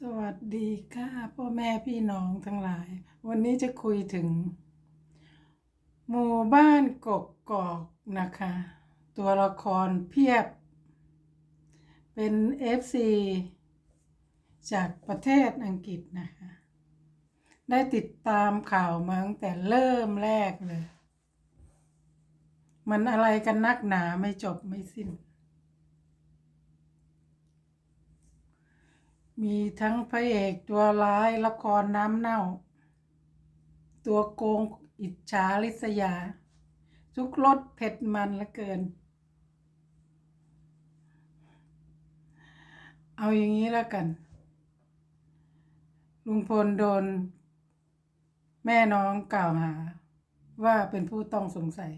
สวัสดีค่ะพ่อแม่พี่น้องทั้งหลาย วันนี้จะคุยถึง หมู่บ้านกกกอกนะคะ ตัวละครเพียบ เป็น FC จากประเทศอังกฤษนะคะ ได้ติดตามข่าวมาตั้งแต่เริ่มแรกเลย มันอะไรกันนักหนาไม่จบไม่สิ้น มีทั้งพระเอกตัวร้ายละครน้ำเน่า ตัวโกงอิจฉาริษยา ทุกรสเผ็ดมันละเกิน เอาอย่างนี้แล้วกัน ลุงพลโดน แม่น้องกล่าวหา ว่าเป็นผู้ต้องสงสัย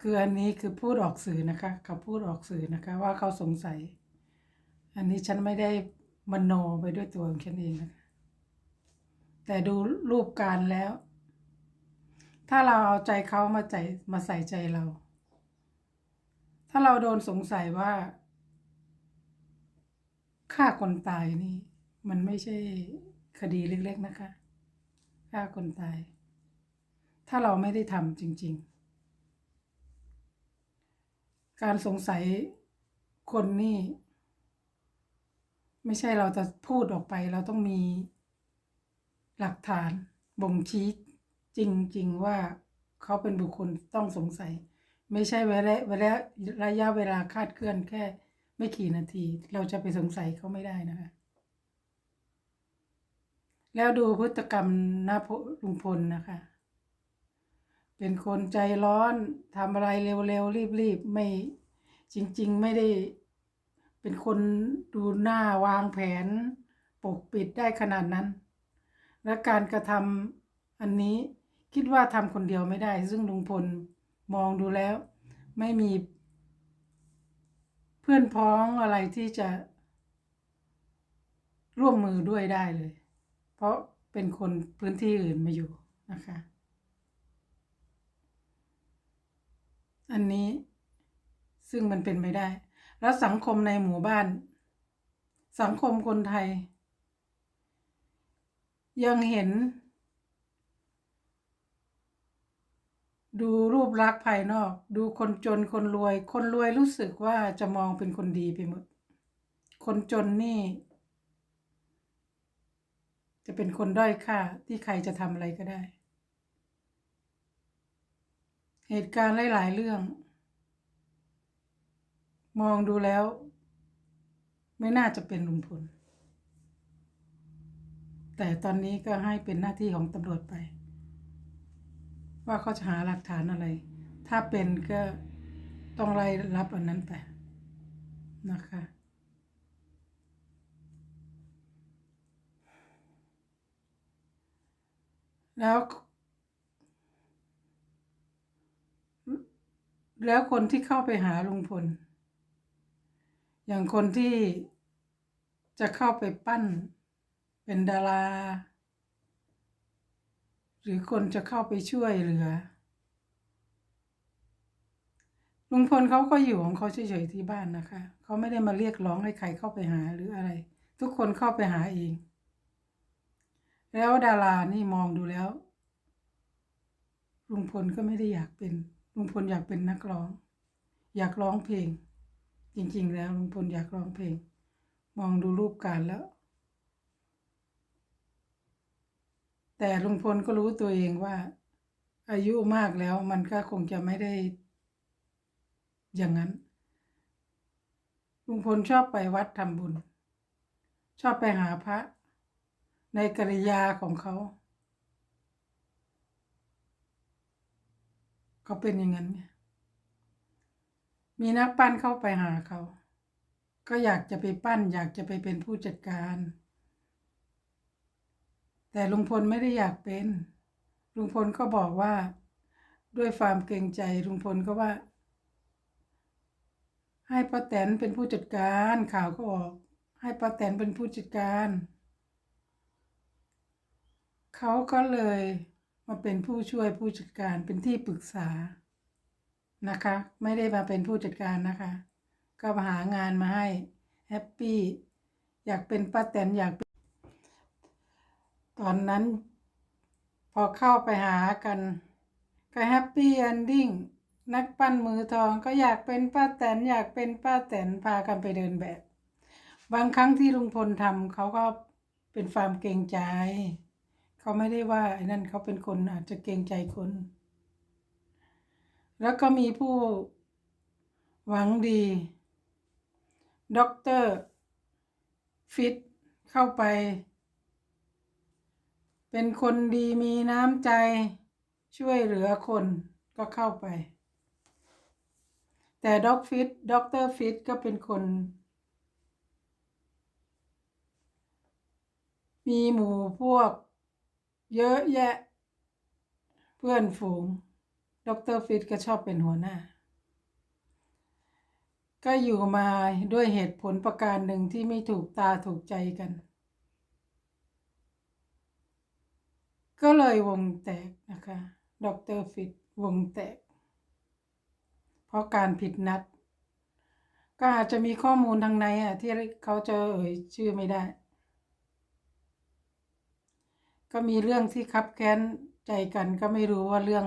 คืออันนี้คือพูดออกสื่อนะคะ เขาพูดออกสื่อนะคะ ว่าเขาสงสัยอันนี้ฉันไม่ได้ มโนไปด้วยตัวของฉันเองนะคะแต่ดูรูปการแล้ว ถ้าเราเอาใจเขามาใจมาใส่ใจเรา ถ้าเราโดนสงสัยว่าฆ่าคนตายนี่ มันไม่ใช่คดีเล็กๆนะคะฆ่าคนตาย ถ้าเราไม่ได้ทำจริง ๆ การสงสัยคนนี่ ไม่ใช่เราจะพูดออกไป เราต้องมีหลักฐานบ่งชี้จริง ๆ ว่าเขาเป็นบุคคลต้องสงสัย ไม่ใช่เวลาเวลาระยะเวลาคาดเคลื่อนแค่ ไม่กี่นาที เราจะไปสงสัยเขาไม่ได้นะคะ แล้วดูพฤติกรรมหน้าลุงพลนะคะ เป็นคนใจร้อนทำอะไรเร็วๆรีบๆไม่จริง ๆ ไม่ได้ เป็นคนดูหน้าวางแผนปกปิดได้ขนาดนั้น และการกระทำอันนี้คิดว่าทำคนเดียวไม่ได้ ซึ่งลุงพลมองดูแล้ว ไม่มี เพื่อนพ้องอะไรที่จะ ร่วมมือด้วยได้เลย เพราะเป็นคนพื้นที่อื่นมาอยู่นะคะ อันนี้ซึ่งมันเป็นไม่ได้ แล้วสังคมในหมู่บ้าน สังคมคนไทย ยังเห็น ดูรูปลักษณ์ภายนอก ดูคนจนคนรวย คนรวยรู้สึกว่าจะมองเป็นคนดีไปหมด คนจนนี่ จะเป็นคนด้อยค่าที่ใครจะทำอะไรก็ได้ เหตุการณ์หลาย ๆ เรื่อง มองดูแล้ว ไม่น่าจะเป็นลุงพล แต่ตอนนี้ก็ให้เป็นหน้าที่ของตำรวจไป ว่าเขาจะหาหลักฐานอะไร ถ้าเป็นก็ต้องไล่รับอันนั้นไปนะคะ แล้วแล้วคนที่เข้าไปหาลุงพล อย่างคนที่จะเข้าไปปั้นเป็นดารา หรือคนจะเข้าไปช่วยเหลือ ลุงพลเขาก็อยู่ของเขาเฉยๆที่บ้านนะคะ เขาไม่ได้มาเรียกร้องให้ใครเข้าไปหาหรืออะไร ทุกคนเข้าไปหาเอง แล้วดารานี่มองดูแล้ว ลุงพลก็ไม่ได้อยากเป็น ลุงพลอยากเป็นนักร้อง อยากร้องเพลง จริง ๆ แล้วลุงพลอยากร้องเพลง มองดูรูปการแล้ว แต่ลุงพลก็รู้ตัวเองว่า อายุมากแล้วมันก็คงจะไม่ได้ อย่างนั้น ลุงพลชอบไปวัดทำบุญ ชอบไปหาพระ ในกริยาของเขา เขาเป็นอย่างนั้นไง มีนักปั้นเข้าไปหาเขา ก็อยากจะไปปั้น อยากจะไปเป็นผู้จัดการ แต่ลุงพลไม่ได้อยากเป็น ลุงพลก็บอกว่า ด้วยความเกรงใจลุงพลก็ว่า ให้ป้าแตนเป็นผู้จัดการข่าวก็ออก ให้ป้าแตนเป็นผู้จัดการเขาก็เลยมาเป็นผู้ช่วยผู้จัดการเป็นที่ปรึกษา นะคะ ไม่ได้มาเป็นผู้จัดการนะคะ ก็มาหางานมาให้แฮปปี้อยากเป็นป้าแตนอยากเป็นตอนนั้น พอเข้าไปหากัน ก็แฮปปี้เอนดิ้งนักปั้นมือทองก็อยากเป็นป้าแตนอยากเป็นป้าแตนพากันไปเดินแบบ บางครั้งที่ลุงพลทำเขาก็เป็นความเกรงใจ เขาไม่ได้ว่าไอ้นั่นเขาเป็นคนอาจจะเกรงใจคน แล้วก็มีผู้หวังดีด็อกเตอร์ฟิตเข้าไป เป็นคนดีมีน้ำใจช่วยเหลือคนก็เข้าไป แต่ด็อกฟิตด็อกเตอร์ฟิตก็เป็นคน มีหมู่พวกเยอะแยะ เพื่อนฝูง ดรฟิตก็ชอบเป็นหัวหน้า ก็อยู่มาด้วยเหตุผลประการหนึ่งที่ไม่ถูกตาถูกใจกัน ก็เลยวงแตกนะคะดรฟิตวงแตก เพราะการผิดนัด ก็อาจจะมีข้อมูลทางในอะที่เขาจะเอ่ยชื่อไม่ได้ ก็มีเรื่องที่คับแค้นใจกันก็ไม่รู้ว่าเรื่อง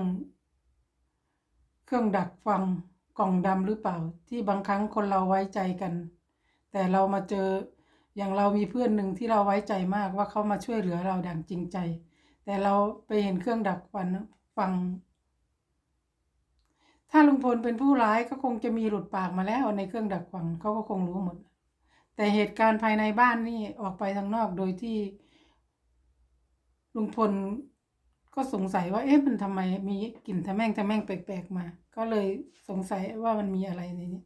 เครื่องดักฟังกล่องดำหรือเปล่า ที่บางครั้งคนเราไว้ใจกัน แต่เรามาเจออย่างเรามีเพื่อนหนึ่งที่เราไว้ใจมากว่าเขามาช่วยเหลือเราดังจริงใจ แต่เราไปเห็นเครื่องดักฟันฟัง ถ้าลุงพลเป็นผู้ร้ายก็คงจะมีหลุดปากมาแล้วในเครื่องดักฟังเขาก็คงรู้หมด แต่เหตุการณ์ภายในบ้านนี่ออกไปทางนอกโดยที่ลุงพล ก็สงสัยว่าเอ๊ะมันทำไมมีกลิ่นทะแม่งทะแม่งแปลกๆมา ก็เลยสงสัยว่ามันมีอะไรในนี้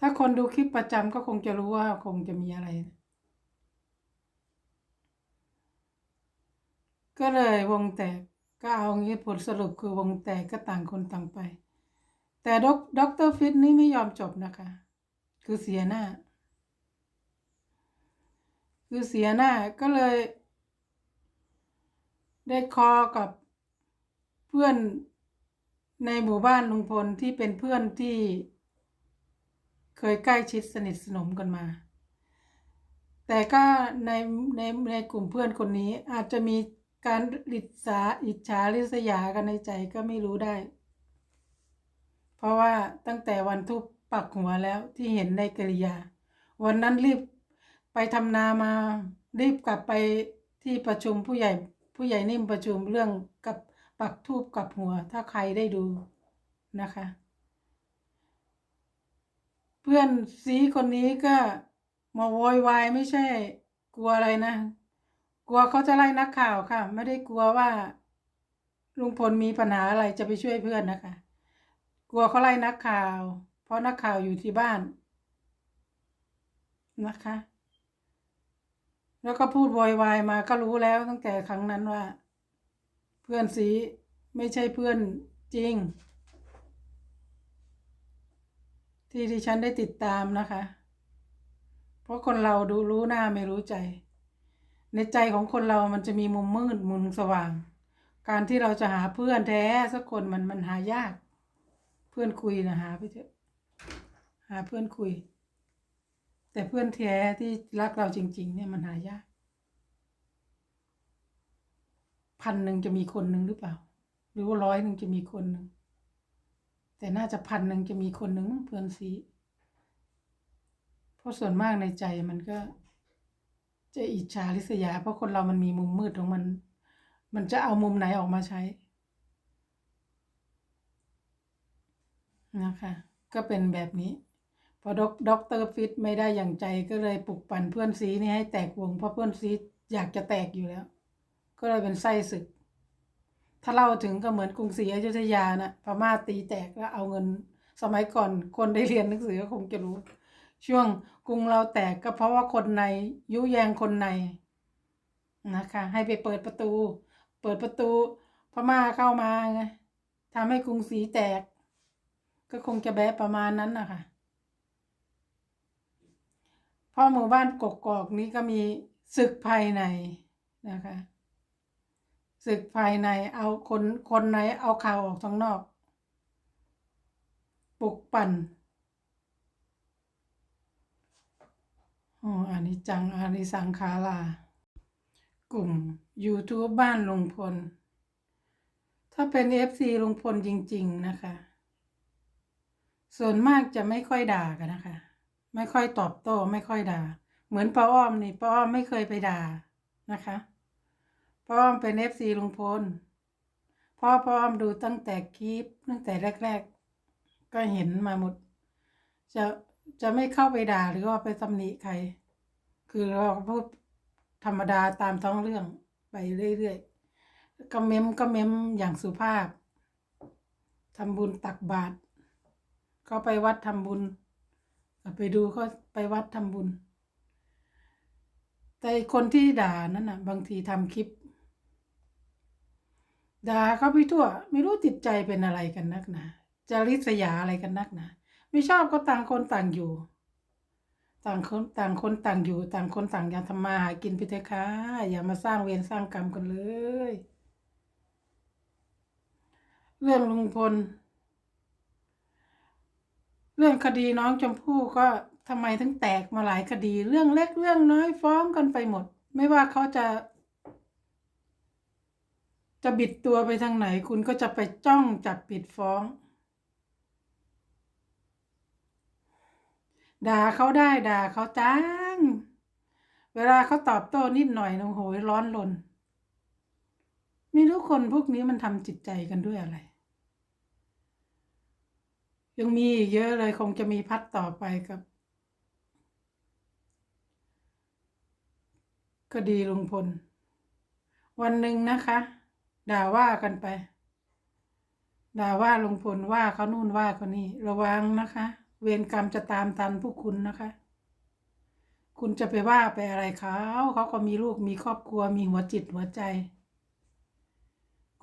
ถ้าคนดูคลิปประจำก็คงจะรู้ว่าคงจะมีอะไร ก็เลยวงแตกก็เอางี้ผลสรุปคือวงแตกก็ต่างคนต่างไป แต่ด็อกด็อกเตอร์ฟิตนี่ไม่ยอมจบนะคะ คือเสียหน้า คือเสียหน้าก็เลย ได้คอกับเพื่อนในหมู่บ้านลุงพลที่เป็นเพื่อนที่ เคยใกล้ชิดสนิทสนมกันมา แต่ก็ในในในกลุ่มเพื่อนคนนี้อาจจะมีการริษาอิจฉาริษยากันในใจก็ไม่รู้ได้ เพราะว่าตั้งแต่วันทุบปักหัวแล้วที่เห็นในกริยา วันนั้นรีบไปทำนามารีบกลับไปที่ประชุมผู้ใหญ่ ผู้ใหญ่นิ่มประชุมเรื่องกับปักทูบกับหัว ถ้าใครได้ดูนะคะ เพื่อนซีคนนี้ก็มาโวยวายไม่ใช่ กลัวอะไรนะ กลัวเขาจะไล่นักข่าวค่ะ ไม่ได้กลัวว่าลุงพลมีปัญหาอะไรจะไปช่วยเพื่อนนะคะ กลัวเขาไล่นักข่าว เพราะนักข่าวอยู่ที่บ้านนะคะ แล้วก็พูดโวยวายมาก็รู้แล้วตั้งแต่ครั้งนั้นว่า เพื่อนสีไม่ใช่เพื่อนจริง ที่ที่ฉันได้ติดตามนะคะ เพราะคนเราดูรู้หน้าไม่รู้ใจ ในใจของคนเรามันจะมีมุมมืดมุมสว่าง การที่เราจะหาเพื่อนแท้สักคนมันมันหายาก เพื่อนคุยนะหาไปเถอะหาเพื่อนคุย แต่เพื่อนแท้ที่รักเราจริง ๆ เนี่ยมันหายากพันหนึ่งจะมีคนหนึ่งหรือเปล่า หรือว่าร้อยหนึ่งจะมีคนหนึ่งแต่น่าจะพันหนึ่งจะมีคนหนึ่งมั้งเพื่อนซีเพราะส่วนมากในใจมันก็ จะอิจฉาริษยา เพราะคนเรามันมีมุมมืดของมัน มันจะเอามุมไหนออกมาใช้นะคะ ก็เป็นแบบนี้ พอด็อกเตอร์ฟิตไม่ได้อย่างใจก็เลยปลุกปั่นเพื่อนซีนี่ให้แตกวงเพราะเพื่อนซีอยากจะแตกอยู่แล้ว ก็เลยเป็นไส้ศึก ถ้าเล่าถึงก็เหมือนกรุงศรีอยุธยานะพม่าตีแตกแล้วเอาเงินสมัยก่อนคนได้เรียนหนังสือก็คงจะรู้ ช่วงกรุงเราแตกก็เพราะว่าคนในยุแยงคนในนะคะ ให้ไปเปิดประตู เปิดประตูพม่าเข้ามาไงทำให้กรุงศรีแตก ก็คงจะแบบประมาณนั้นนะคะ เพราะหมู่บ้านกกอกนี้ก็มีศึกภายในนะคะศึกภายในเอาคนคนในเอาข่าวออกทางนอกปลุกปั่นอ๋ออานิจจังอานิสังขารากลุ่ม YouTube บ้านลุงพล ถ้าเป็น FC ลุงพลจริง ๆ นะคะ ส่วนมากจะไม่ค่อยด่ากันนะคะ ไม่ค่อยตอบโต้ไม่ค่อยด่า เหมือนป้าอ้อมนี่ป้าอ้อมไม่เคยไปด่านะคะป้าอ้อมเป็น FC ลุงพลพ่อป้าอ้อมดูตั้งแต่คลิปตั้งแต่แรก ๆ ก็เห็นมาหมด จะจะไม่เข้าไปด่าหรือว่าไปตำหนิใคร คือเราพูดธรรมดาตามท้องเรื่องไปเรื่อยๆก็เม้มก็เม้มอย่างสุภาพทำบุญตักบาตรก็ไปวัดทำบุญ ไปดูเขาไปวัดทำบุญ แต่คนที่ด่านั่นน่ะบางทีทำคลิป ด่าเขาไปทั่ว ไม่รู้จิตใจเป็นอะไรกันนักหนาจะริษยาอะไรกันนักหนาไม่ชอบก็ต่างคนต่างอยู่ ต่างคนต่างคนต่างอยู่ ต่างคนต่างอย่าทำมาหากินไปเถอะค่ะอย่ามาสร้างเวรสร้างกรรมกันเลย เรื่องลุงพล เรื่องคดีน้องชมพู่ก็ทำไมถึงแตกมาหลายคดี เรื่องเล็กเรื่องน้อยฟ้องกันไปหมด ไม่ว่าเขาจะ จะบิดตัวไปทางไหน คุณก็จะไปจ้องจับปิดฟ้องด่าเขาได้ด่าเขาจังเวลาเขาตอบโต้นิดหน่อยนะโหยร้อนรนไม่รู้คนพวกนี้มันทำจิตใจกันด้วยอะไร ยังมีอีกเยอะเลยคงจะมีพัดต่อไปกับคดีลุงพล วันหนึ่งนะคะ ด่าว่ากันไป ด่าว่าลุงพลว่าเขานู่นว่าเขานี่ ระวังนะคะ เวรกรรมจะตามทันพวกคุณนะคะ คุณจะไปว่าไปอะไรเขาเขาก็มีลูกมีครอบครัวมีหัวจิตหัวใจ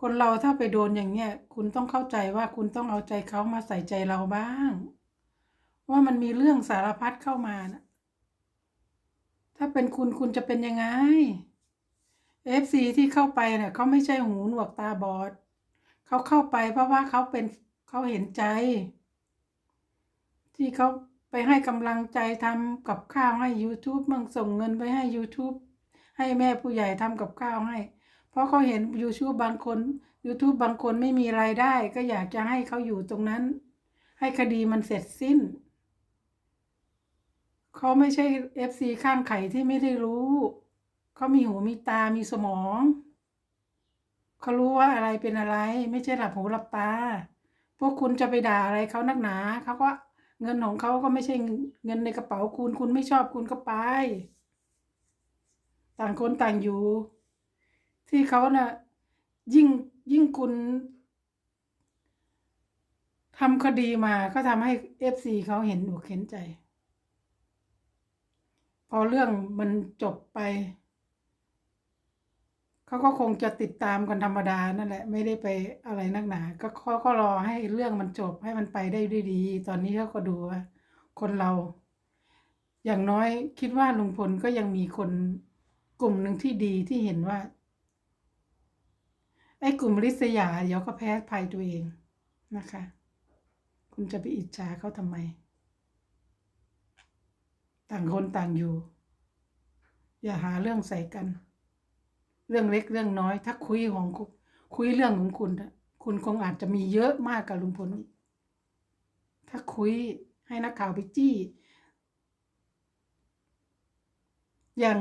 คนเราถ้าไปโดนอย่างเนี้ย คุณต้องเข้าใจว่าคุณต้องเอาใจเขามาใส่ใจเราบ้าง ว่ามันมีเรื่องสารพัดเข้ามานะถ้าเป็นคุณคุณจะเป็นยังไงเอฟซีที่เข้าไปเนี่ยเขาไม่ใช่หูหนวกตาบอดเขาเข้าไปเพราะว่าเขาเป็นเขาเห็นใจ ที่เขาไปให้กำลังใจทำกับข้าวให้ YouTube มั่งส่งเงินไปให้ YouTube ให้แม่ผู้ใหญ่ทำกับข้าวให้ เพราะเขาเห็น YouTube บางคน YouTube บางคนไม่มีรายได้ ก็อยากจะให้เขาอยู่ตรงนั้น ให้คดีมันเสร็จสิ้น เขาไม่ใช่ FC ข้างไข่ที่ไม่ได้รู้ เขามีหูมีตามีสมอง เขารู้ว่าอะไรเป็นอะไร ไม่ใช่หลับหูหลับตา พวกคุณจะไปด่าอะไรเขานักหนาเขาก็เงินของเขาก็ไม่ใช่เงินในกระเป๋าคุณ คุณไม่ชอบคุณก็ไป ต่างคนต่างอยู่ ที่เขาเนะ่ะยิ่งยิ่งคุณทำคดีมาก็ทำให้เอฟซีเขาเห็นอกเห็นใจ พอเรื่องมันจบไป เขาก็คงจะติดตามกันธรรมดานั่นแหละ ไม่ได้ไปอะไรนักหนา ก็เขาก็รอให้เรื่องมันจบให้มันไปได้ด้วยดี ตอนนี้เขาก็ดูว่า คนเรา อย่างน้อยคิดว่าลุงพลก็ยังมีคนกลุ่มหนึ่งที่ดีที่เห็นว่า ไอ้กลุ่มริษยา เดี๋ยวก็แพ้ภัยตัวเองนะคะ คุณจะไปอิจฉาเขาทำไม ต่างคนต่างอยู่ อย่าหาเรื่องใส่กัน เรื่องเล็กเรื่องน้อย ถ้าคุยของคุคุยเรื่องของคุณอะคุณคงอาจจะมีเยอะมากกับลุงพลอีกถ้าคุยให้นักข่าวไปจี้ อย่าง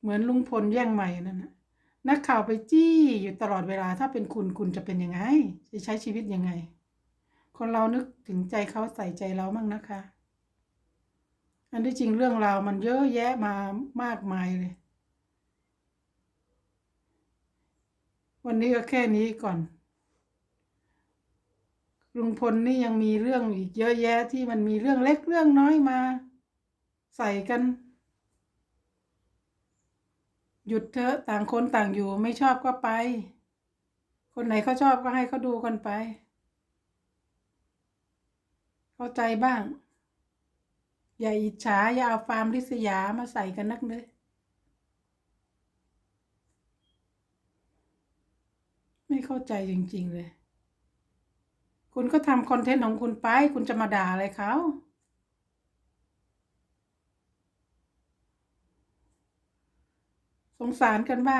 เหมือนลุงพลแย่งใหม่นั่นนะ นักข่าวไปจี้อยู่ตลอดเวลาถ้าเป็นคุณคุณจะเป็นยังไง จะใช้ชีวิตยังไง คนเรานึกถึงใจเขาใส่ใจเรามั่งนะคะ อันที่จริงเรื่องราวมันเยอะแยะมามากมายเลย วันนี้ก็แค่นี้ก่อนลุงพลนี่ยังมีเรื่องอีกเยอะแยะที่มันมีเรื่องเล็กเรื่องน้อยมา ใส่กัน หยุดเถอะต่างคนต่างอยู่ไม่ชอบก็ไป คนไหนเขาชอบก็ให้เขาดูกันไป เข้าใจบ้าง อย่าอิจฉาอย่าเอาฟาร์มลิษยามาใส่กันนักเลยไม่เข้าใจจริง ๆ เลย คุณก็ทำคอนเทนต์ของคุณไป คุณจะมาด่าอะไรเขา สงสารกันบ้าง